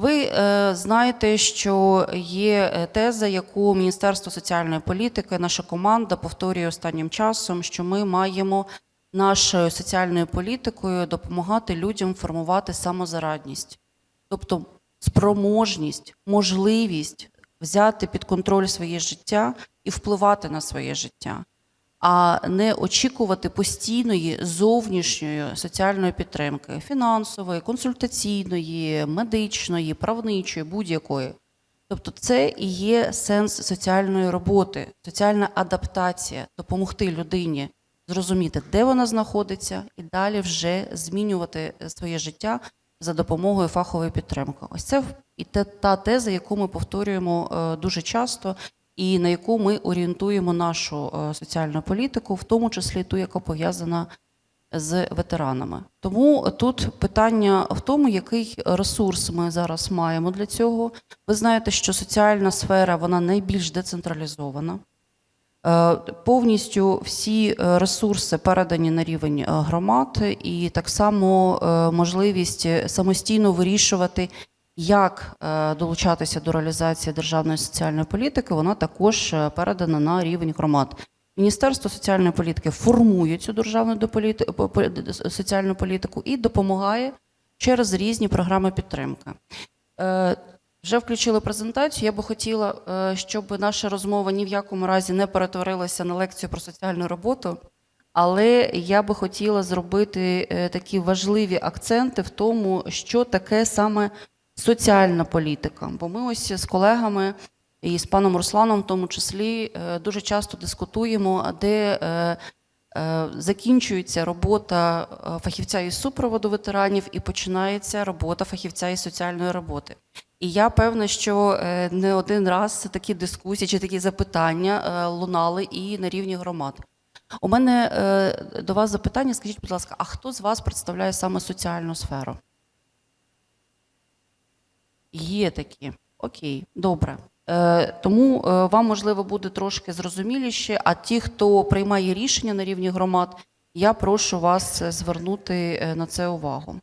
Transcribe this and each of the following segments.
Ви е, знаєте, що є е, теза, яку Міністерство соціальної політики, наша команда повторює останнім часом, що ми маємо нашою соціальною політикою допомагати людям формувати самозарадність, тобто спроможність, можливість взяти під контроль своє життя і впливати на своє життя, а не очікувати постійної зовнішньої соціальної підтримки фінансової, консультаційної, медичної, правничої, будь-якої. Тобто, це і є сенс соціальної роботи, соціальна адаптація, допомогти людині зрозуміти, де вона знаходиться, і далі вже змінювати своє життя за допомогою фахової підтримки. Ось це і та теза, яку ми повторюємо е, дуже часто, і на яку ми орієнтуємо нашу е, соціальну політику, в тому числі ту, яка пов'язана з ветеранами. Тому тут питання в тому, який ресурс ми зараз маємо для цього. Ви знаєте, що соціальна сфера вона найбільш децентралізована. Е, Повністю всі е, ресурси передані на рівень громад, і так само можливість самостійно вирішувати, як е, долучатися до реалізації державної соціальної політики, вона також е, передана на рівень громад. Міністерство соціальної політики формує цю державну соціальну політику і допомагає через різні програми підтримки. Е, Вже включили презентацію. Я би хотіла, щоб наша розмова ні в якому разі не перетворилася на лекцію про соціальну роботу. Але я би хотіла зробити такі важливі акценти в тому, що таке саме соціальна політика. Бо ми ось з колегами і з паном Русланом, в тому числі, е, дуже часто дискутуємо, де е, е, закінчується робота фахівця із супроводу ветеранів і починається робота фахівця із соціальної роботи. І я певна, що не один раз такі дискусії чи такі запитання лунали і на рівні громад. У мене до вас запитання. Скажіть, будь ласка, а хто з вас представляє саме соціальну сферу? Є такі. Окей, добре. Е, тому е, вам можливо буде трошки зрозуміліше. А ті, хто приймає рішення на рівні громад, я прошу вас е, звернути на це увагу.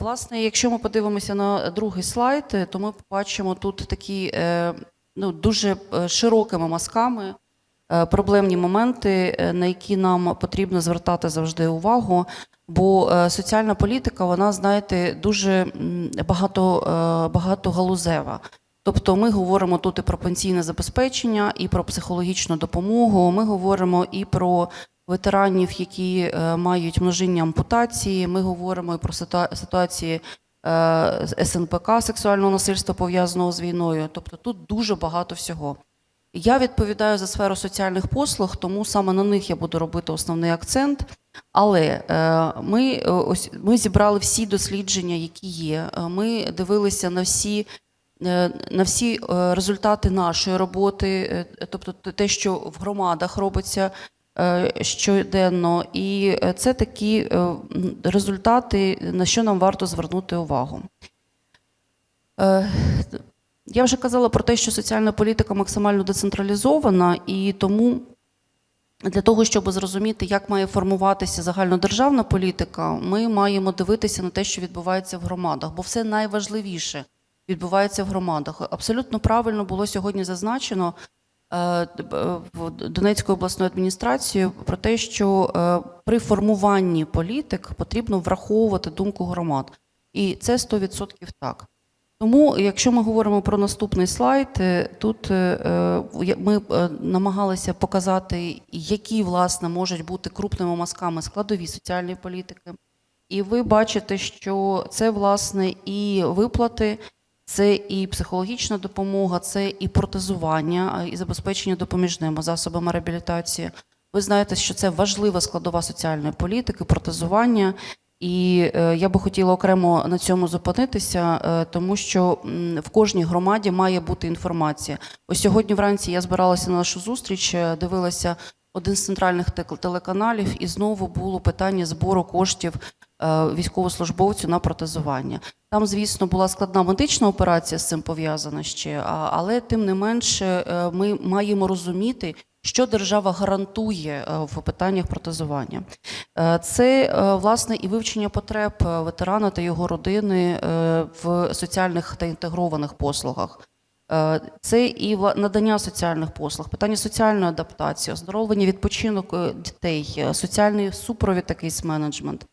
Власне, якщо ми подивимося на другий слайд, то ми побачимо тут такі ну, дуже широкими мазками проблемні моменти, на які нам потрібно звертати завжди увагу. Бо е, соціальна політика, вона, знаєте, дуже багато, е, багатогалузева. Тобто ми говоримо тут і про пенсійне забезпечення, і про психологічну допомогу. Ми говоримо і про ветеранів, які е, мають множинні ампутації. Ми говоримо і про ситуації СНПК сексуального насильства пов'язаного з війною. Тобто тут дуже багато всього. Я відповідаю за сферу соціальних послуг, тому саме на них я буду робити основний акцент. Але е, ми, е, ось, ми зібрали всі дослідження, які є. Е, Ми дивилися на всі, на всі результати нашої роботи, тобто те- що в громадах робиться щоденно. І це такі результати, на що нам варто звернути увагу. Я вже казала про те, що соціальна політика максимально децентралізована, і тому для того, щоб зрозуміти, як має формуватися загальнодержавна політика, ми маємо дивитися на те, що відбувається в громадах, бо все найважливіше відбувається в громадах. Абсолютно правильно було сьогодні зазначено е, в Донецькою обласною адміністрацією про те, що е, при формуванні політик потрібно враховувати думку громад. І це 100% так. Тому, якщо ми говоримо про наступний слайд, е, тут е, е, ми намагалися показати, які власне можуть бути крупними мазками складові соціальної політики. І ви бачите, що це власне і виплати, це і психологічна допомога, це і протезування, і забезпечення допоміжними засобами реабілітації. Ви знаєте, що це важлива складова соціальної політики, протезування. І е, я би хотіла окремо на цьому зупинитися, е, тому що в кожній громаді має бути інформація. Ось сьогодні вранці я збиралася на нашу зустріч, е, дивилася один з центральних телеканалів, і знову було питання збору коштів військовослужбовцю на протезування. Там, звісно, була складна медична операція з цим пов'язана ще, але тим не менше ми маємо розуміти, що держава гарантує е, в питаннях протезування. Е, Це е, власне і вивчення потреб ветерана та його родини в соціальних та інтегрованих послугах. Це і надання соціальних послуг, питання соціальної адаптації, оздоровлення, відпочинок дітей, соціальний супровід, такий менеджмент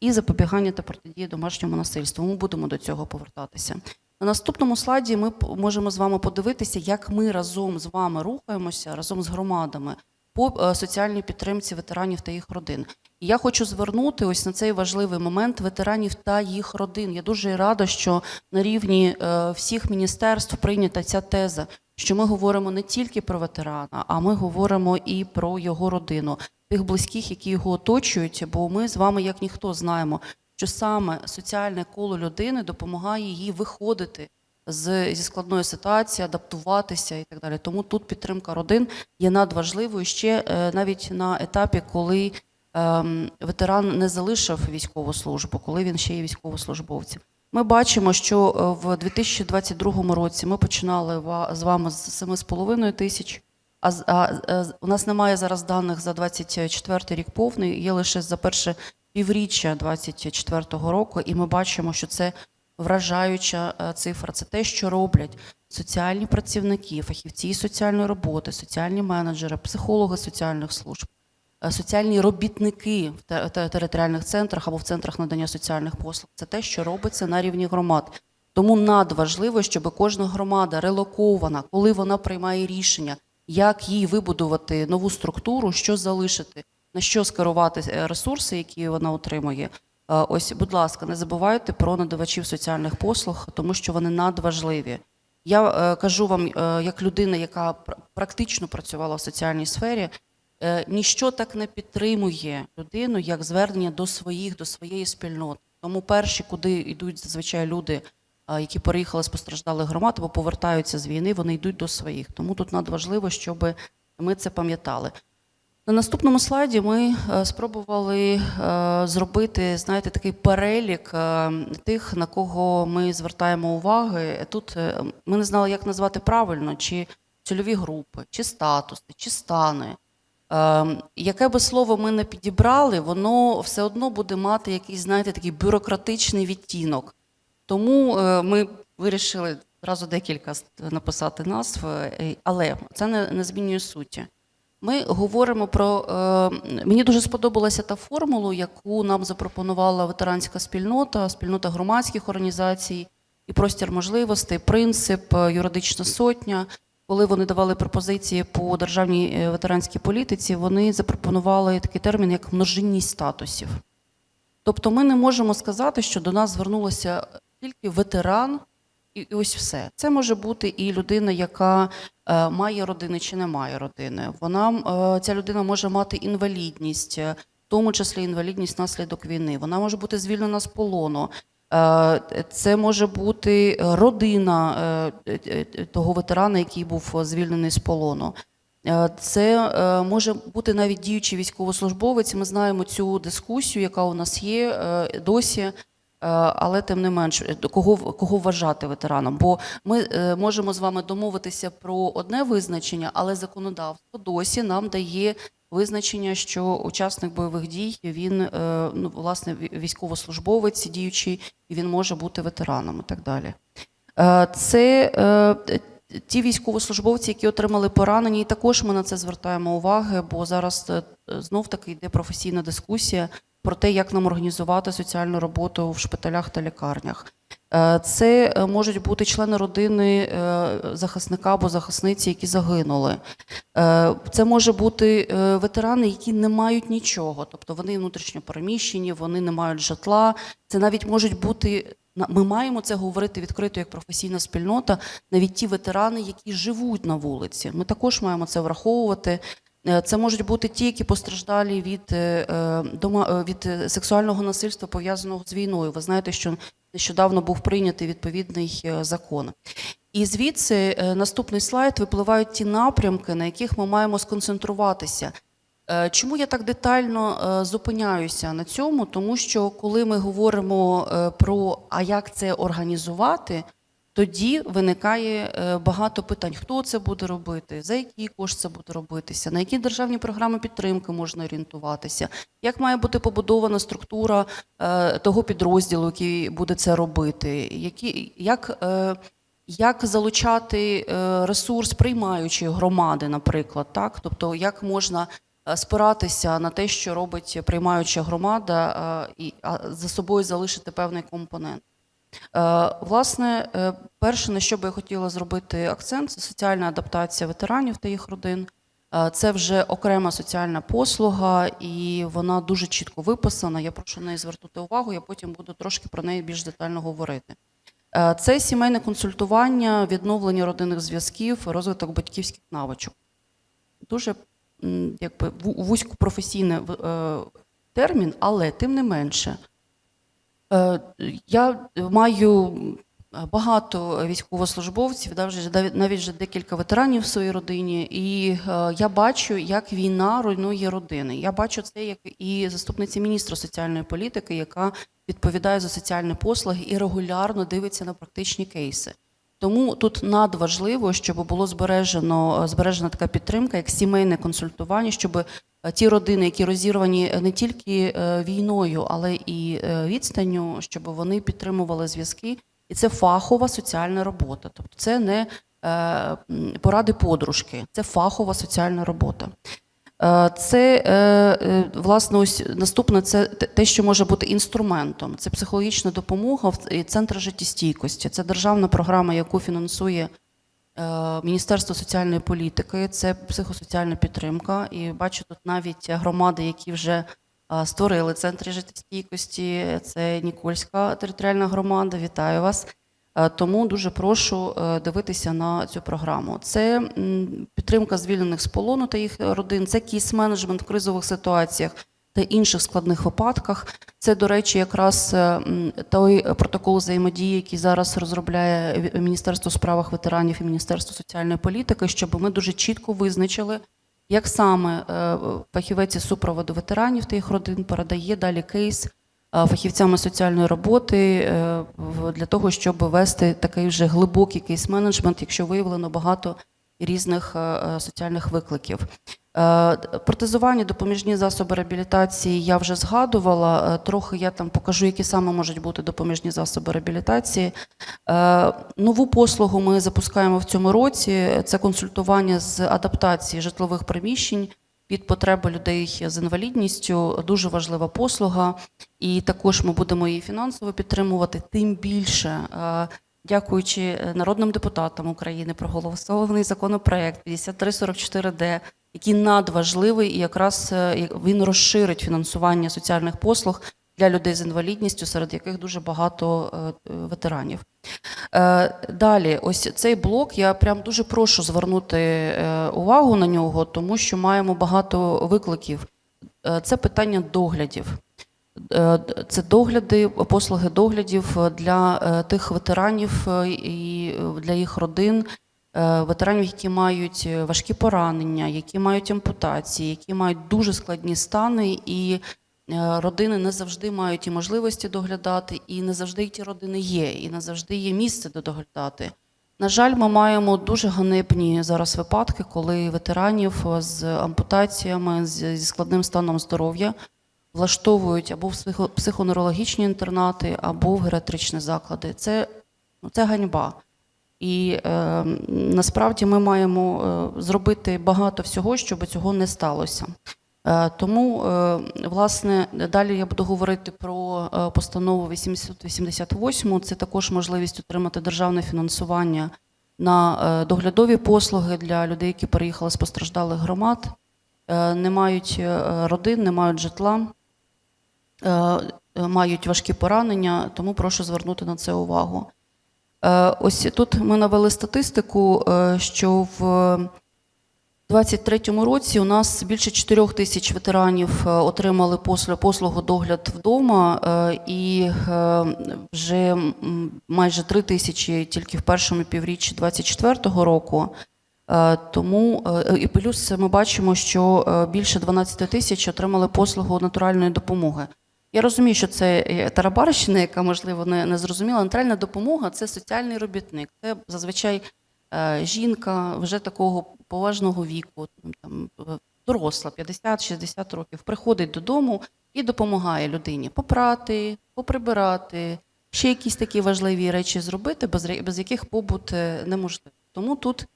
і запобігання та протидії домашньому насильству. Ми будемо до цього повертатися. На наступному слайді ми можемо з вами подивитися, як ми разом з вами рухаємося разом з громадами по е, соціальній підтримці ветеранів та їх родин. І я хочу звернути ось на цей важливий момент ветеранів та їх родин. Я дуже рада, що на рівні е, всіх міністерств прийнята ця теза, що ми говоримо не тільки про ветерана, а ми говоримо і про його родину, тих близьких, які його оточують. Бо ми з вами, як ніхто, знаємо, що саме соціальне коло людини допомагає їй виходити з, зі складної ситуації, адаптуватися і так далі. Тому тут підтримка родин є надважливою ще е, навіть на етапі, коли ем, ветеран не залишив військову службу, коли він ще є військовослужбовцем. Ми бачимо, що е, в 2022 році ми починали з вами з 7,5 тисяч. А, е, у нас немає зараз даних за 24 рік повний, є лише за перше півріччя 24 року, і ми бачимо, що це вражаюча е, цифра. Це те, що роблять соціальні працівники, фахівці соціальної роботи, соціальні менеджери, психологи соціальних служб, е, соціальні робітники в те- те- територіальних центрах або в центрах надання соціальних послуг. Це те, що робиться на рівні громад. Тому надважливо, щоб кожна громада релокована, коли вона приймає рішення, як їй вибудувати нову структуру, що залишити, на що скерувати е, ресурси, які вона отримує. Е, Ось, будь ласка, не забувайте про надавачів соціальних послуг, тому що вони надважливі. Я е, кажу вам, як людина, яка практично працювала в соціальній сфері, ніщо так не підтримує людину, як звернення до своїх, до своєї спільноти. Тому перші, куди йдуть зазвичай люди, які переїхали з постраждалих громад або повертаються з війни, вони йдуть до своїх. Тому тут надважливо, щоб ми це пам'ятали. На наступному слайді ми е, спробували е, зробити, знаєте, такий перелік е, тих, на кого ми звертаємо уваги. Тут ми не знали, як назвати правильно, чи цільові групи, чи статуси, чи стани. Яке би слово ми не підібрали, воно все одно буде мати якийсь, знаєте, такий бюрократичний відтінок. Тому ми вирішили одразу декілька написати назв, але це не змінює суті. Ми говоримо про. Е, мені дуже сподобалася та формула, яку нам запропонувала ветеранська спільнота, спільнота громадських організацій і простір можливостей, принцип, е, юридична сотня. Коли вони давали пропозиції по державній е, ветеранській політиці, вони запропонували такий термін, як множинність статусів. Тобто ми не можемо сказати, що до нас звернулося тільки ветеран, і ось все. Це може бути і людина, яка е, має родини чи не має родини. Вона е, ця людина може мати інвалідність, е, в тому числі інвалідність внаслідок війни. Вона може бути звільнена з полону. Це може бути родина того ветерана, який був звільнений з полону. Це може бути навіть діючий військовослужбовець. Ми знаємо цю дискусію, яка у нас є досі. Е, Але тим не менш, е, кого кого вважати ветераном? Бо ми е, можемо з вами домовитися про одне визначення, але законодавство досі нам дає визначення, що учасник бойових дій він ну власне військовослужбовець діючий, і він може бути ветераном і так далі. Це ті військовослужбовці, які отримали поранення, і також ми на це звертаємо уваги, бо зараз знов таки йде професійна дискусія про те, як нам організувати соціальну роботу в шпиталях та лікарнях. Е, Це е, можуть бути члени родини е, захисника або захисниці, які загинули. Це може бути ветерани, які не мають нічого, тобто вони внутрішньо переміщені, вони не мають житла. Це навіть можуть бути ми маємо це говорити відкрито як професійна спільнота, навіть ті ветерани, які живуть на вулиці. Ми також маємо це враховувати. Е, Це можуть бути ті, які постраждалі від, е, е, від сексуального насильства, пов'язаного з війною. Ви знаєте, що нещодавно був прийнятий відповідний закон. І звідси наступний слайд випливають ті напрямки, на яких ми маємо сконцентруватися. Чому я так детально зупиняюся на цьому? Тому що коли ми говоримо про а як це організувати, тоді виникає е, багато питань: хто це буде робити, за який кошт це буде робитися, на які державні програми підтримки можна орієнтуватися, як має бути побудована структура е, того підрозділу, який буде це робити, які, як, е, як залучати ресурс приймаючої громади, наприклад, так? тобто як можна спиратися на те, що робить приймаюча громада, і за собою залишити певний компонент. Е, Власне, е, перше, на що би я хотіла зробити акцент, це соціальна адаптація ветеранів та їх родин. Е, Це вже окрема соціальна послуга, і вона дуже чітко виписана. Я прошу на неї звернути увагу, я потім буду трошки про неї більш детально говорити. Це сімейне консультування, відновлення родинних зв'язків, розвиток батьківських навичок. Дуже якби, ву- вузькопрофесійний термін, але тим не менше. Е, Я маю багато військовослужбовців, навіть вже декілька ветеранів в своїй родині, і е, я бачу, як війна руйнує родини. Я бачу це як і заступниця міністра соціальної політики, яка відповідає за соціальні послуги і регулярно дивиться на практичні кейси. Тому тут надважливо, щоб було збережено збережена така підтримка, як сімейне консультування, щоб е, ті родини, які розірвані не тільки е, війною, але і е, відстанню, щоб вони підтримували зв'язки. І це фахова соціальна робота. Тобто це не е, поради подружки, це фахова соціальна робота. Е, Це е, е, власне ось наступне це те- що може бути інструментом. Це психологічна допомога в центр життєстійкості. Це державна програма, яку фінансує Міністерство соціальної політики. Це психосоціальна підтримка. І бачу тут навіть громади, які вже створили центри життєстійкості. Це Нікольська територіальна громада. Вітаю вас. Е, Тому дуже прошу е, дивитися на цю програму. Це підтримка звільнених з полону та їх родин, це кейс-менеджмент в кризових ситуаціях та інших складних випадках. Це, до речі, якраз е, той протокол взаємодії, який зараз розробляє Міністерство у справах ветеранів і Міністерство соціальної політики, щоб ми дуже чітко визначили, як саме фахівець супроводу ветеранів та їх родин передає далі кейс фахівцями соціальної роботи е, для того, щоб вести такий вже глибокий кейс-менеджмент, якщо виявлено багато різних е, е, соціальних викликів. Е, Протезування, допоміжні засоби реабілітації я вже згадувала. Е, Трохи я там покажу, які саме можуть бути допоміжні засоби реабілітації. Е, Нову послугу ми запускаємо в цьому році. Це консультування з адаптації житлових приміщень під потреби людей з інвалідністю. Дуже важлива послуга, і також ми будемо її фінансово підтримувати. Тим більше, е, дякуючи народним депутатам України, проголосований законопроект 5344Д, який надважливий, і якраз е, він розширить фінансування соціальних послуг для людей з інвалідністю, серед яких дуже багато е, ветеранів. Е, Далі, ось цей блок. Я прям дуже прошу звернути е, увагу на нього, тому що маємо багато викликів. Це питання доглядів. Це догляди, послуги доглядів для тих ветеранів і для їх родин, ветеранів, які мають важкі поранення, які мають ампутації, які мають дуже складні стани, і родини не завжди мають і можливості доглядати, і не завжди ті родини є, і не завжди є місце де доглядати. На жаль, ми маємо дуже ганебні зараз випадки, коли ветеранів з ампутаціями, зі складним станом здоров'я влаштовують або в психо- психоневрологічні інтернати, або в геріатричні заклади. Це, ну, це ганьба. І е, насправді ми маємо е, зробити багато всього, щоб цього не сталося. Е, тому, е, власне, далі я буду говорити про е, постанову 888. Це також можливість отримати державне фінансування на доглядові послуги для людей, які переїхали з постраждалих громад, не мають родин, не мають житла, мають важкі поранення, тому прошу звернути на це увагу. Ось тут ми навели статистику, що в 2023 році у нас більше 4 тисяч ветеранів е, отримали послу- послугу догляд вдома, е, і е, вже майже 3 тисячі тільки в першому півріччі 2024 року. Тому і плюс ми бачимо, що більше 12 тисяч отримали послугу натуральної допомоги. Я розумію, що це тарабарщина, яка можливо не, не зрозуміла. Нотаріальна допомога це соціальний робітник. Це зазвичай жінка вже такого поважного віку, там е, доросла, 50-60 років, приходить додому і допомагає людині попрати, поприбирати, ще якісь такі важливі речі зробити, без, без яких побут е, неможливий. Тому тут,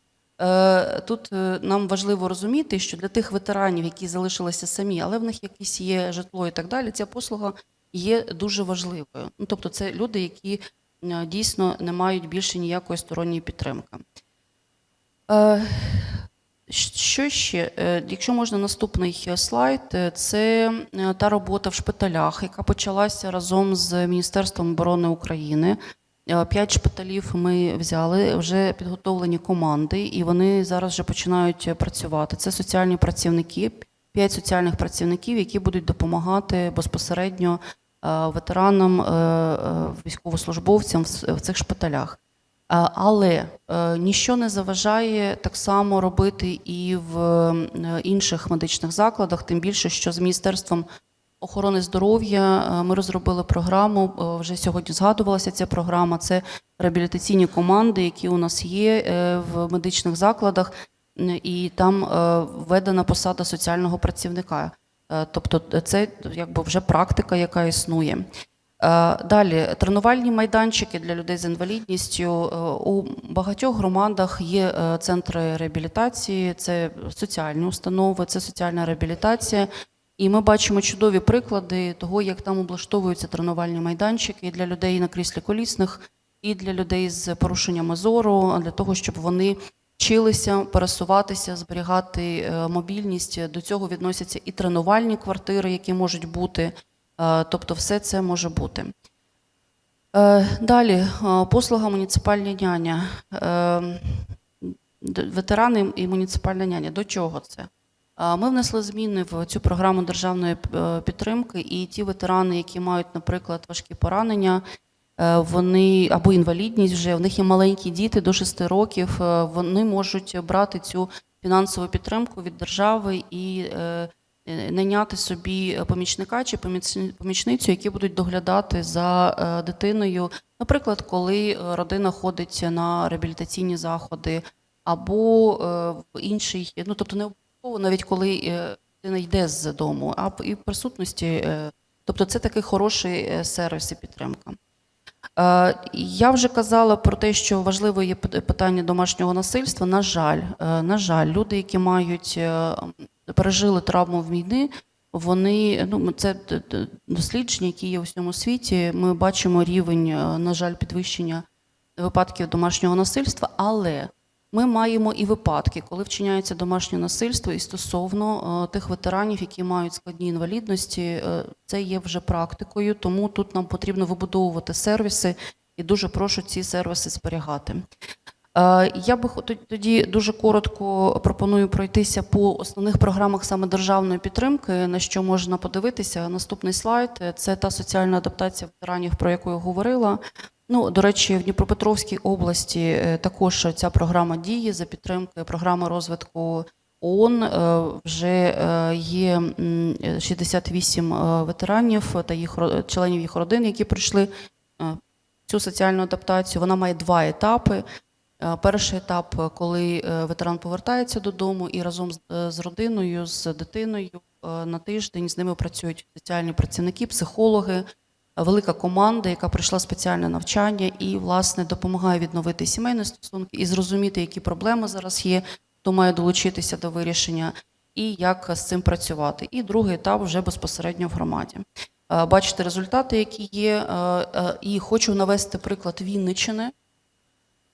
е, тут нам важливо розуміти, що для тих ветеранів, які залишилися самі, але в них якісь є житло і так далі, ця послуга є дуже важливою. Ну, тобто, це люди, які дійсно не мають більше ніякої сторонньої підтримки. Що ще? Е, Якщо можна, наступний е, слайд. Е, Це та робота в шпиталях, яка почалася разом з Міністерством оборони України. П'ять шпиталів ми взяли, вже підготовлені команди, і вони зараз вже починають працювати. Це соціальні працівники, п'ять соціальних працівників, які будуть допомагати безпосередньо ветеранам, військовослужбовцям в цих шпиталях. А, Але е, ніщо не заважає так само робити і в е, інших медичних закладах, тим більше, що з Міністерством охорони здоров'я е, ми розробили програму. е, Вже сьогодні згадувалася ця програма. Це реабілітаційні команди, які у нас є е, в медичних закладах, і там е, введена посада соціального працівника. Е, Тобто, це якби вже практика, яка існує. Е, Далі тренувальні майданчики для людей з інвалідністю. Е, У багатьох громадах є е, центри реабілітації, це соціальні установи, це соціальна реабілітація. І ми бачимо чудові приклади того, як там облаштовуються тренувальні майданчики для людей на кріслі колісних, і для людей з порушеннями зору, для того, щоб вони вчилися пересуватися, зберігати мобільність. До цього відносяться і тренувальні квартири, які можуть бути. Е, Тобто, все це може бути. Е, Далі е, послуга муніципальна няня. Ветерани і муніципальна няня. До чого це? Ми внесли зміни в цю програму державної підтримки, і ті ветерани, які мають, наприклад, важкі поранення, вони або інвалідність вже, в них є маленькі діти до 6 років, вони можуть брати цю фінансову підтримку від держави і найняти собі помічника чи помічницю, які будуть доглядати за е, дитиною. Наприклад, коли е, родина ходить на реабілітаційні заходи, або е, в інший, ну тобто не обов'язково навіть коли е, дитина йде з дому, а і в присутності. е, Тобто це такий хороший е, сервіс і підтримка. Е, Я вже казала про те, що важливо є питання домашнього насильства. На жаль, е, на жаль, люди, які мають е, пережили травму війни, вони ну це дослідження, які є у всьому світі. Ми бачимо рівень, е, на жаль, підвищення випадків домашнього насильства, але ми маємо і випадки, коли вчиняється домашнє насильство, і стосовно е, тих ветеранів, які мають складні інвалідності, е, це є вже практикою, тому тут нам потрібно вибудовувати сервіси, і дуже прошу ці сервіси зберігати. Е, Я би тоді дуже коротко пропоную пройтися по основних програмах саме державної підтримки, на що можна подивитися. Наступний слайд це та соціальна адаптація ветеранів, про яку я говорила. Ну, до речі, в Дніпропетровській області е, також ця програма діє за підтримки програми розвитку ООН. Е, Вже є м, е, 68 е, ветеранів та їх членів їх родин, які пройшли цю соціальну адаптацію. Вона має два етапи. Е, Перший етап, е, коли е, ветеран повертається додому і разом з, родиною, з дитиною на тиждень з ними працюють соціальні працівники, психологи, велика команда, яка пройшла спеціальне навчання і, власне, допомагає відновити сімейні стосунки і зрозуміти, які проблеми зараз є, хто має долучитися до вирішення, і як з цим працювати. І другий етап вже безпосередньо в громаді. Бачите результати, які є, і хочу навести приклад Вінниччини.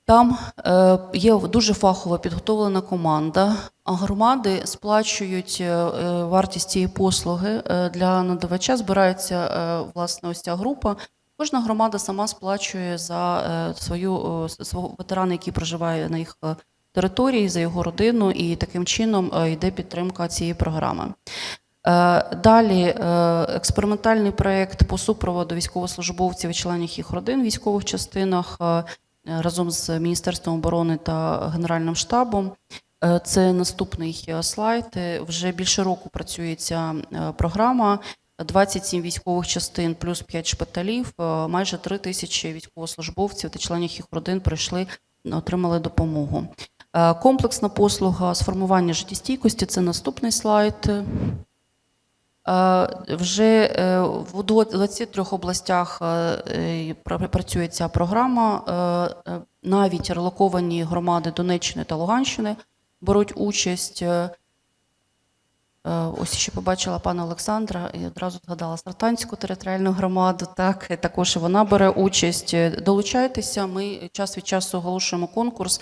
Там е, є дуже фахово підготовлена команда, а громади сплачують е, е, вартість цієї послуги для надавача. Збирається власне ось ця група. Кожна громада сама сплачує за свою свого ветерана, який проживає на їх території, за його родину, і таким чином йде підтримка цієї програми. Далі експериментальний проєкт по супроводу військовослужбовців і членів їх родин в військових частинах разом з Міністерством оборони та Генеральним штабом. Е, Це наступний е, слайд. Е, Вже більше року працює ця е, програма. 27 військових частин плюс 5 шпиталів, е, майже 3 тисячі військовослужбовців та членів їх родин прийшли, отримали допомогу. Е, Комплексна послуга з формування життєстійкості це наступний слайд. Е, Вже е, в 23 областях е, пра- працює ця програма. Навіть релоковані громади Донеччини та Луганщини беруть участь. Ось ще побачила пана Олександра і одразу згадала Сартанську територіальну громаду. Так, також вона бере участь. Долучайтеся. Ми час від часу оголошуємо конкурс.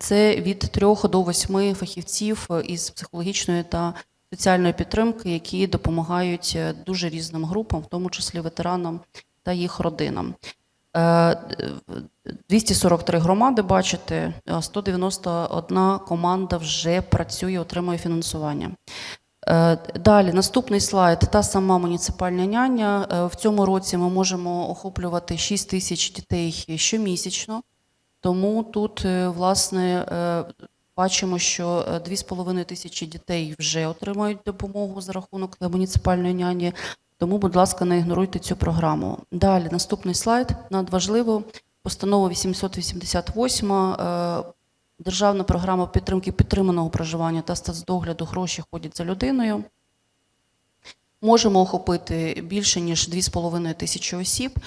Це від трьох до восьми фахівців із психологічної та соціальної підтримки, які допомагають е, дуже різним групам, в тому числі ветеранам та їх родинам. Е, 243 громади, бачите, е, 191 команда вже працює, отримує фінансування. Е, Далі, наступний слайд, та сама муніципальна няня. Е, В цьому році ми можемо охоплювати 6 тисяч дітей щомісячно. Тому тут, е, власне, е, бачимо, що е, 2,5 тисячі дітей вже отримують допомогу за рахунок муніципальної няні. Тому, будь ласка, не ігноруйте цю програму. Далі, наступний слайд. Надважливо. Постанова 888. е, Державна програма підтримки підтриманого проживання та стацдогляду гроші ходять за людиною. Можемо охопити більше ніж 2,5 тисячі осіб.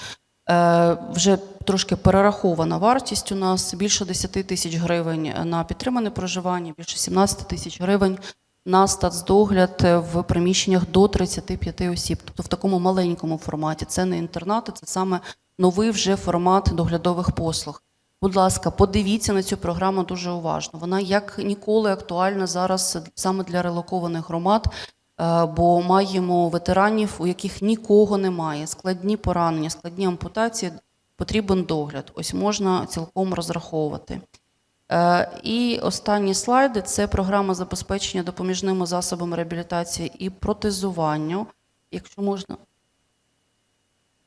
Е, Вже трошки перерахована вартість у нас більше 10 тисяч гривень на підтримане проживання, більше 17 тисяч гривень на стацдогляд в приміщеннях до 35 осіб. Тобто в такому маленькому форматі. Це не інтернати, це саме новий вже формат доглядових послуг. Будь ласка, подивіться на цю програму дуже уважно. Вона як ніколи актуальна зараз саме для релокованих громад, бо маємо ветеранів, у яких нікого немає, складні поранення, складні ампутації, потрібен догляд. Ось можна цілком розраховувати. Е, І останні слайди це програма забезпечення допоміжними засобами реабілітації і протезуванню. Якщо можна.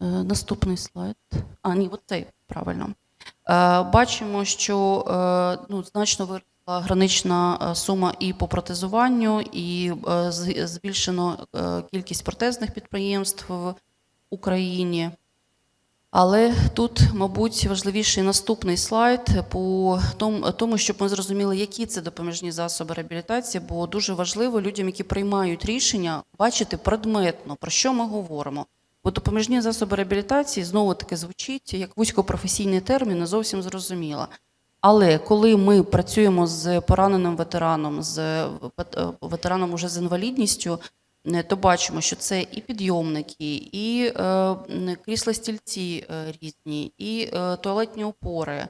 Е, Наступний слайд. А, ні, от цей правильно. Е, Бачимо, що е, ну, значно виросла гранична е, сума і по протезуванню, і е, збільшено е, кількість протезних підприємств в Україні. Але тут, мабуть, важливіший наступний слайд по тому, щоб ми зрозуміли, які це допоміжні засоби реабілітації, бо дуже важливо людям, які приймають рішення, бачити предметно, про що ми говоримо. Бо допоміжні засоби реабілітації знову таки звучить як вузькопрофесійний термін, не зовсім зрозуміло. Але коли ми працюємо з пораненим ветераном, з е, ветераном уже з інвалідністю, е, то бачимо, що це і підйомники, і е, крісла стільці різні, і туалетні опори.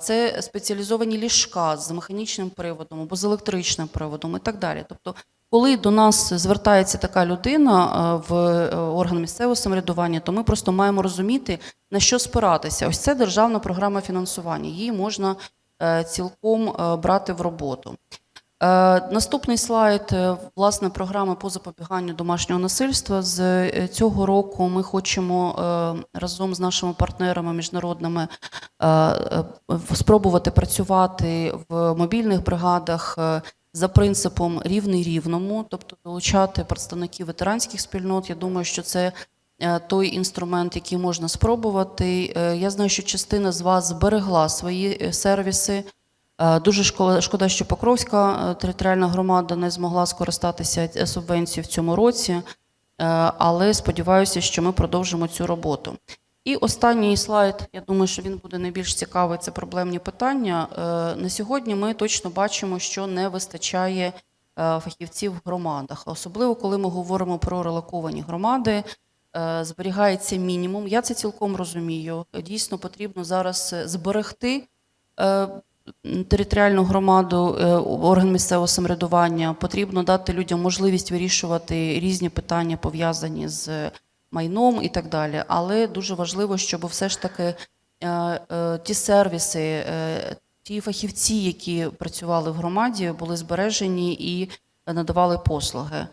Це спеціалізовані ліжка з механічним приводом або з електричним приводом і так далі. Тобто, коли до нас звертається така людина е, в е, орган місцевого самоврядування, то ми просто маємо розуміти, на що спиратися. Ось це державна програма фінансування. Її можна е, цілком брати в роботу. Наступний слайд, власне, програми по запобіганню домашнього насильства. З цього року ми хочемо разом з нашими партнерами міжнародними спробувати працювати в мобільних бригадах за принципом рівний рівному, тобто долучати представників ветеранських спільнот. Я думаю, що це е, той інструмент, який можна спробувати. Е, Я знаю, що частина з вас зберегла свої е, сервіси. Дуже шкода, що Покровська територіальна громада не змогла скористатися субвенцією в цьому році, але сподіваюся, що ми продовжимо цю роботу. І останній слайд, я думаю, що він буде найбільш цікавий. Це проблемні питання. Е, На сьогодні ми точно бачимо, що не вистачає е, фахівців в громадах, особливо коли ми говоримо про релоковані громади. е, Зберігається мінімум. Я це цілком розумію. Дійсно потрібно зараз зберегти територіальну громаду, орган місцевого самоврядування. Потрібно дати людям можливість вирішувати різні питання, пов'язані з майном і так далі. Але дуже важливо, щоб все ж таки е, е, ті сервіси, е, ті фахівці, які працювали в громаді, були збережені і надавали послуги.